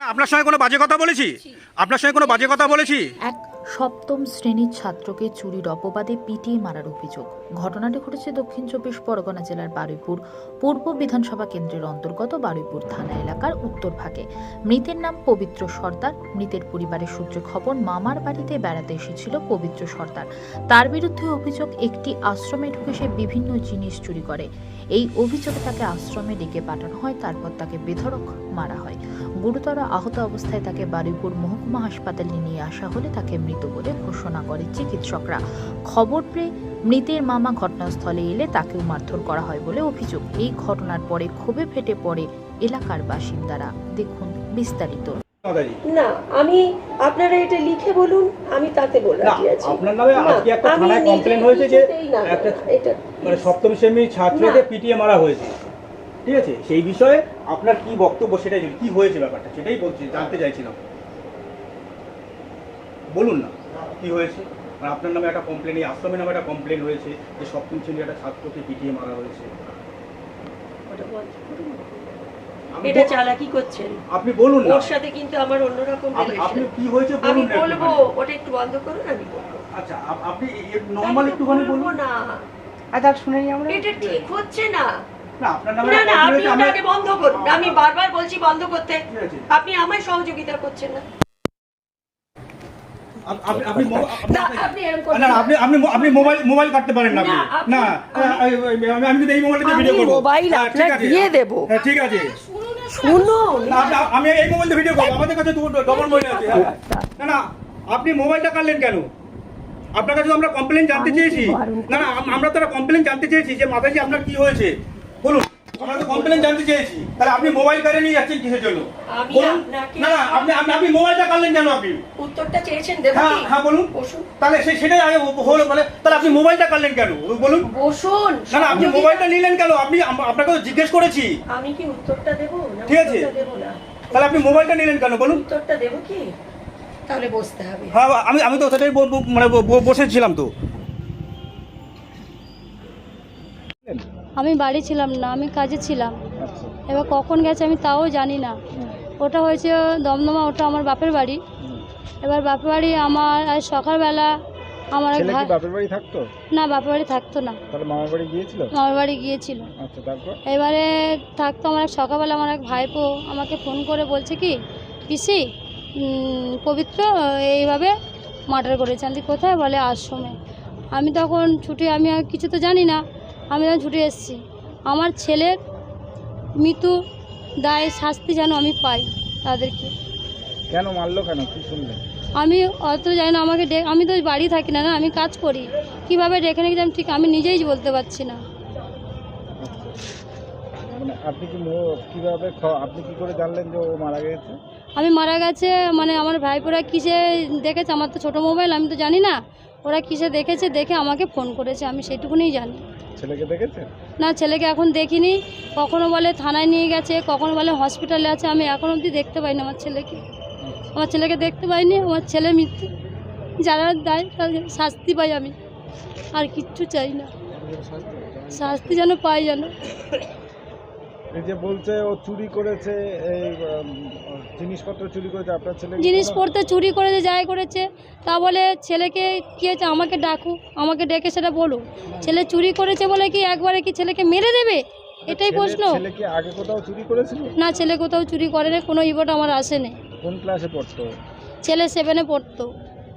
আপনার সঙ্গে কোনো বাজে কথা বলেছি? আপনার সঙ্গে কোনো বাজে কথা বলেছি? সপ্তম শ্রেণির ছাত্রকে চুরির অপবাদে পিটিয়ে মারার অভিযোগ। ঘটনাটি ঘটেছে দক্ষিণ চব্বিশ পরগনা জেলার বারুইপুর পূর্ব বিধানসভা কেন্দ্রের অন্তর্গত বারুইপুর থানা এলাকার উত্তর ভাগে। মৃতের নাম পবিত্র সর্দার। মৃতের পরিবারের সূত্রে খবর, মামার বাড়িতে বেড়াতে এসেছিল পবিত্র সর্দার। তার বিরুদ্ধে অভিযোগ, একটি আশ্রমে ঢুকে সে বিভিন্ন জিনিস চুরি করে। এই অভিযোগে তাকে আশ্রমে ডেকে পাঠানো হয়, তারপর তাকে বেধড়ক মারা হয়। গুরুতর আহত অবস্থায় তাকে বারুইপুর মহকুমা হাসপাতালে নিয়ে আসা হলে তাকে মৃত বলে ঘোষণা করে চিকিৎসকরা। খবর পেয়ে মৃতের মামা ঘটনাস্থলে এলে তাকেও মারধর করা হয় বলে অভিযোগ। এই ঘটনার পরে ক্ষোভে ফেটে পড়ে এলাকার বাসিন্দারা। দেখুন বিস্তারিত। না আমি আপনারা এটা লিখে বলুন আমি তাতে বলে না, রাজি আছি। আপনার নামে আজকে একটা থানায় নিজে হয়েছে যে একটা মানে সপ্তম শ্রেণির ছাত্রকে পিটিয়ে মারা হয়েছে। ঠিক আছে? সেই বিষয়ে আপনার কি বক্তব্য সেটাই কি হয়েছে ব্যাপারটা? সেটাই বলছি জানতে চাইছিলাম। বলুন না কি হয়েছে? মানে আপনার নামে একটা কমপ্লেন এই আশ্রমের নামে একটা কমপ্লেন হয়েছে যে সপ্তম শ্রেণির একটা ছাত্রকে পিটিয়ে মারা হয়েছে। এটা চালাকি করছেন। আপনি বলুন না। ওর সাথে কিন্তু আমার অন্যরকম আপনি- কি হয়েছে আমি বলুন বলব ওটা একটু বন্ধ করুন আমি বলব। আচ্ছা আপনি নর্মাল একটুখানি বলব না। আচ্ছা শুনেই আমরা? এটা ঠিক হচ্ছে না। না না একটা না complaint আপনি ওটাকে বন্ধ করুন। আমি বারবার বলছি বন্ধ করতে। আপনি আমায় সহযোগিতা করছেন না আপ- আপনি আপনি মো- না আপনি- আপনি এরকম না না আপনি আপনি আপনি মোবাইল মোবাইল কাটতে পারেন না না, আমি কিন্তু এই মোবাইলটা দিয়ে ভিডিও করব। মোবাইল ঠিক আছে। দিয়ে দেবো। ঠিক আছে। শুনুন না, আমি এই ভিডিও করব। আমাদের কাছে ডবল মোবাইল আছে। হ্যাঁ। না না আপনি মোবাইলটা কাটলেন কেন? আপনার কাছে তো আমরা কমপ্লেন জানতে চেয়েছি। না না আমরা তো কমপ্লেন জানতে চেয়েছি যে মাতাজি আপনার কি হয়েছে? বলুন। আমরা তো কমপ্লেন জানতে চেয়েছি। তাহলে আপনি মোবাইল কারে নিয়ে যাচ্ছেন কিসের জন্য? আমি বলুন। আপনাকে- না না আপনি আপনি আপনি মোবাইলটা কাটলেন কেন আপনি? উত্তরটা চেয়েছেন দেবো হ্যাঁ হ্যাঁ বলুন। বসুন। তাহলে সে- সেটাই আগে হলো মানে তাহলে আপনি মোবাইলটা কাটলেন কেন? বলুন। বসুন না না আপনি মোবাইলটা নিলেন কেন? আপনি আম- আপনাকে তো জিজ্ঞেস করেছি। আমি কি উত্তরটা দেবো? না ঠিক আছে। তাহলে আপনি মোবাইলটা নিলেন কেন? বলুন। উত্তরটা দেবো কি? তাহলে বসতে হবে। হ্যাঁ আমি আমি তো সেটাই মানে বসেছিলাম তো। আমি বাড়ি ছিলাম না আমি কাজে ছিলাম। এবার কখন গেছে আমি তাও জানি না। ওটা হয়েছে দমদমা ওটা আমার বাপের বাড়ি। এবার বাপের বাড়ি আমার আজ সকালবেলা আমার এক ভাই বাপের বাড়ি থাকতো? না বাপের বাড়ি থাকতো না। তাহলে মামার বাড়ি গিয়েছিল? মামার বাড়ি গিয়েছিল। আচ্ছা তারপর? এবারে থাকতো আমার এক সকালবেলা আমার এক ভাইপো আমাকে ফোন করে বলছে কি পিসি পবিত্র এইভাবে মার্ডার করেছে। আমি কোথায়? বলে আশ্রমে। আমি তখন ছুটি আমি কিছু তো জানি না। আমি যেন ছুটে এসেছি। আমার ছেলের মৃত্যু দায় শাস্তি যেন আমি পাই তাদেরকে। কেন মারলো কেন? কি শুনলেন? আমি অত জানি না আমাকে আমি তো বাড়ি থাকি না না আমি কাজ করি। কীভাবে ডেকে নিয়ে আমি ঠিক আমি নিজেই বলতে পারছি না। মানে আপনি কি কীভাবে আপনি কি করে জানলেন যে ও মারা গেছে? আমি মারা গেছে মানে আমার ভাইপোরা কিসে দেখেছে? আমার তো ছোটো মোবাইল আমি তো জানি না। ওরা কিসে দেখেছে দেখে আমাকে ফোন করেছে আমি সেটুকুনি জানি। ছেলেকে দেখেছে? না ছেলেকে এখন দেখিনি। কখনো বলে থানায় নিয়ে গেছে কখনো বলে হসপিটালে আছে আমি এখন অবধি দেখতে পাইনি আমার ছেলেকে। আমার ছেলেকে দেখতে পাইনি আমার ছেলে মৃত্যু। যারা দেয় তাদের শাস্তি পাই আমি। আর কিচ্ছু চাই না। শাস্তি যেন পাই যেন। এই যে বলছে ও চুরি করেছে এই জিনিসপত্র চুরি করেছে আপনার ছেলে কি জিনিস পড়তে চুরি করেছে যাই করেছে তা বলে ছেলেকে কি হয়েছে আমাকে ডাকু আমাকে ডেকে সেটা বলো। ছেলে চুরি করেছে বলে কি একবারে কি ছেলেকে মেরে দেবে? এটাই প্রশ্ন। ছেলে কি আগে কোথাও চুরি করেছিল? না ছেলে কোথাও চুরি করে না কোনো ইভোট আমার আসেনি। কোন ক্লাসে পড়তো? ছেলে সেভেনে পড়তো।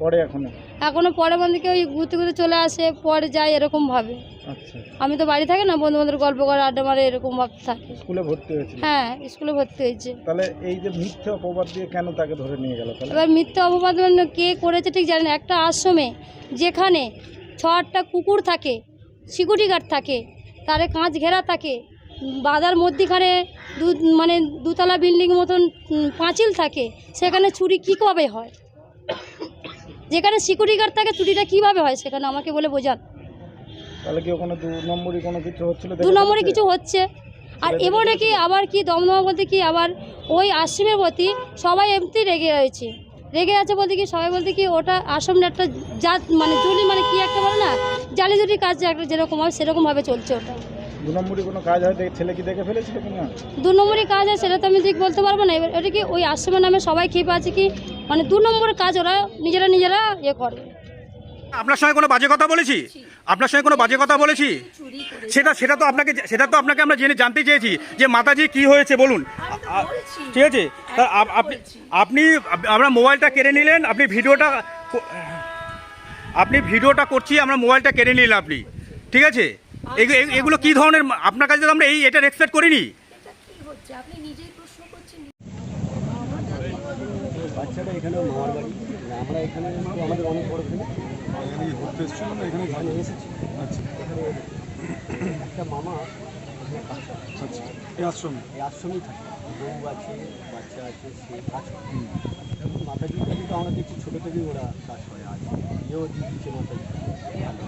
পড়ে এখনও? এখনও পরে বন্ধু কেউ ঘুরতে ঘুরতে চলে আসে পরে যায় এরকমভাবে আচ্ছা। আমি তো বাড়ি থাকি না বন্ধু বান্ধব গল্প করে আড্ডা মারে এরকম ভাবে থাকে। স্কুলে ভর্তি হয়েছিল? হ্যাঁ স্কুলে ভর্তি হয়েছে। তাহলে এই যে মিথ্যে অপবাদ দিয়ে কেন তাকে ধরে নিয়ে গেল এবার মিথ্যা অপবাদ মানে কে করেছে ঠিক জানি না। একটা আশ্রমে যেখানে ছ আটটা কুকুর থাকে সিকিউরিটি গার্ড থাকে তারে কাঁচ ঘেরা থাকে বাজার মধ্যিখানে দু মানে দুতলা বিল্ডিং মতন পাঁচিল থাকে সেখানে চুরি কী কবে হয়? যেখানে সিকিউরিটি গার্ড থাকে চুরিটা কীভাবে হয় সেখানে আমাকে বলে বোঝান। তাহলে কি ওখানে দু নম্বরই কোনো কিছু হচ্ছিল দু নম্বরে কিছু হচ্ছে। আর এবারে কি আবার কি দমদমা বলতে কি আবার ওই আশ্রমের প্রতি সবাই এমনি রেগে রয়েছে। রেগে আছে বলতে কি সবাই বলতে কি ওটা আশ্রমের একটা জাত মানে জুলি মানে কি একটা বলে না জালি জুলি কাজ একটা যেরকম হয় সেরকমভাবে চলছে ওটা। দু নম্বরই কোনো কাজ হয়তো ছেলে কি দেখে ফেলেছিল কিনা? দু নম্বরের কাজ আছে সেটা তো আমি ঠিক বলতে পারব না। এবার এটা কি ওই আশ্রমের নামে সবাই খেপে আছে কি মানে দু নম্বরের কাজ ওরা নিজেরা নিজেরা ইয়ে করে। আপনার সঙ্গে কোনো বাজে কথা বলেছি? আপনার সঙ্গে কোনো বাজে কথা বলেছি? সেটা সেটা তো আপনাকে সেটা তো আপনাকে আমরা জেনে জানতে চেয়েছি যে মাতাজি কি হয়েছে বলুন। ঠিক আছে? তা আপ- আপনি আপনি আমরা মোবাইলটা কেড়ে নিলেন আপনি ভিডিওটা আপনি ভিডিওটা করছি আমরা মোবাইলটা কেড়ে নিলেন আপনি। ঠিক আছে? এগু- এগু- এগুলো কি ধরনের আপনার কাছে তো আমরা এই এটা এক্সপেক্ট করিনি। এটা আপনি নিজেই প্রশ্ন করছেন বাচ্চাটা এখানে মামার বাড়ি আমরা এখানে আমাদের অনেক বড় ফ্যামিলি এখানে ঘুরতে এসেছিল না? এখানে এখানে এসেছি। আচ্ছা। এখানে একটা মামা আচ্ছা। এই আশ্রমে? এই আশ্রমেই থাকে। বউ আছে বাচ্চা আছে সে কাজ মাতাজির কাছে আমরা দেখছি ছোটো থেকেই ওরা কাজ করে। আছে ইয়েও দিয়ে দিচ্ছে মাতাজি। বাচ্চাটা